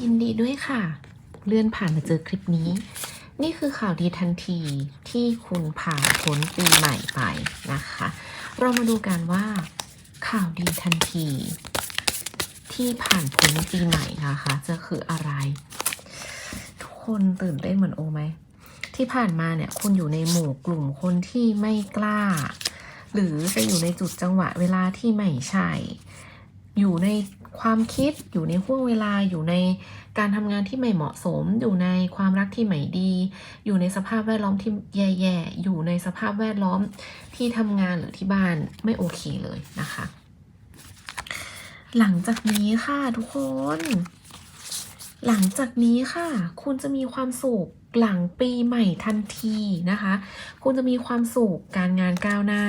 ยินดีด้วยค่ะ เลื่อนผ่านมาเจอคลิปนี้ นี่คือข่าวดีทันทีที่คุณผ่านพ้นปีใหม่ไปนะคะ เรามาดูกันว่า ข่าวดีทันที ที่ผ่านพ้นปีใหม่นะคะ จะคืออะไร ทุกคนตื่นเต้นเหมือนโอไหม ที่ผ่านมาเนี่ยคุณอยู่ในหมู่กลุ่มคนที่ไม่กล้า หรือจะอยู่ในจุดจังหวะเวลาที่ไม่ใช่ อยู่ในความคิดอยู่ในห่วงเวลาอยู่ในการทำงานที่ไม่เหมาะสม อยู่ในความรักที่ไม่ดี อยู่ในสภาพแวดล้อมที่แย่ๆอยู่ในสภาพแวดล้อมที่ทำงานหรือที่บ้านไม่โอเคเลยนะคะ หลังจากนี้ค่ะทุกคน หลังจากนี้ค่ะ คุณจะมีความสุขหลังปีใหม่ทันทีนะคะ คุณจะมีความสุขการงานก้าวหน้า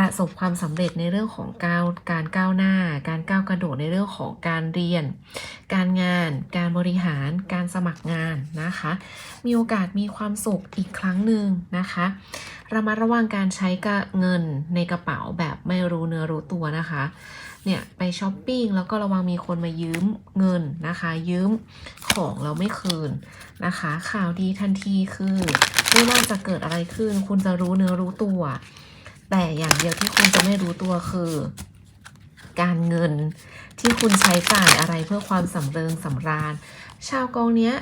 ประสบความสำเร็จในเรื่องของก้าวการก้าวหน้า การก้าวกระโดดในเรื่องของการเรียน การงาน การบริหาร การสมัครงานนะคะ มีโอกาสมีความสุขอีกครั้งหนึ่งนะคะระมัดระวังการใช้กเงินในกระเป๋าแบบไม่รู้เนื้อรู้ตัวนะคะ เนี่ยไปช้อปปิ้งแล้วก็ระวังมีคนมายืมเงินนะคะ ยืมของเราไม่คืนนะคะ ข่าวดีทันทีคือไม่ว่าจะเกิดอะไรขึ้น คุณจะรู้เนื้อรู้ตัว แต่อย่างเดียวที่คุณจะไม่รู้ตัวคือ การเงินที่คุณใช้จ่ายอะไรเพื่อความสำเริงสำราญ ชาวกองเนี้ย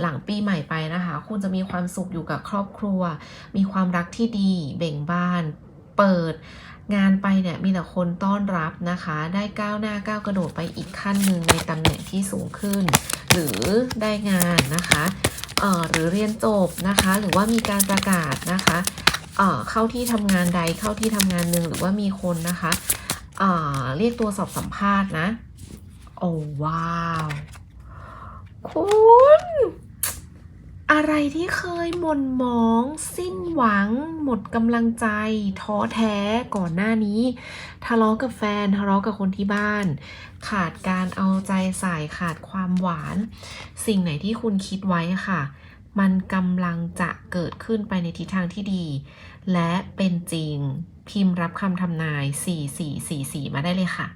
หลังปีใหม่ไปนะคะ คุณจะมีความสุขอยู่กับครอบครัว มีความรักที่ดี เบ่งบาน เปิด งานไปเนี่ยมีแต่คนต้อนรับนะคะ ได้ก้าวหน้าก้าวกระโดดไปอีกขั้นหนึ่งในตำแหน่งที่สูงขึ้น หรือได้งานนะคะหรือเรียนจบนะคะ หรือว่ามีการประกาศนะคะ เข้าที่ทำงานใดเข้าที่ทำงานหนึ่งหรือว่ามีคนนะคะเเรียกตัวสอบสัมภาษณ์นะ โอ้ว้าว คุณอะไรที่เคยหม่นหมอง สิ้นหวัง หมดกำลังใจ ท้อแท้ก่อนหน้านี้ ทะเลาะกับแฟนทะเลาะกับคนที่บ้าน ขาดการเอาใจใส่ขาดความหวาน สิ่งไหนที่คุณคิดไว้ค่ะ มันกำลังจะเกิดขึ้นไปในทิศทางที่ดี และเป็นจริงพิมพ์รับคำทำนาย 4444 มาได้เลยค่ะ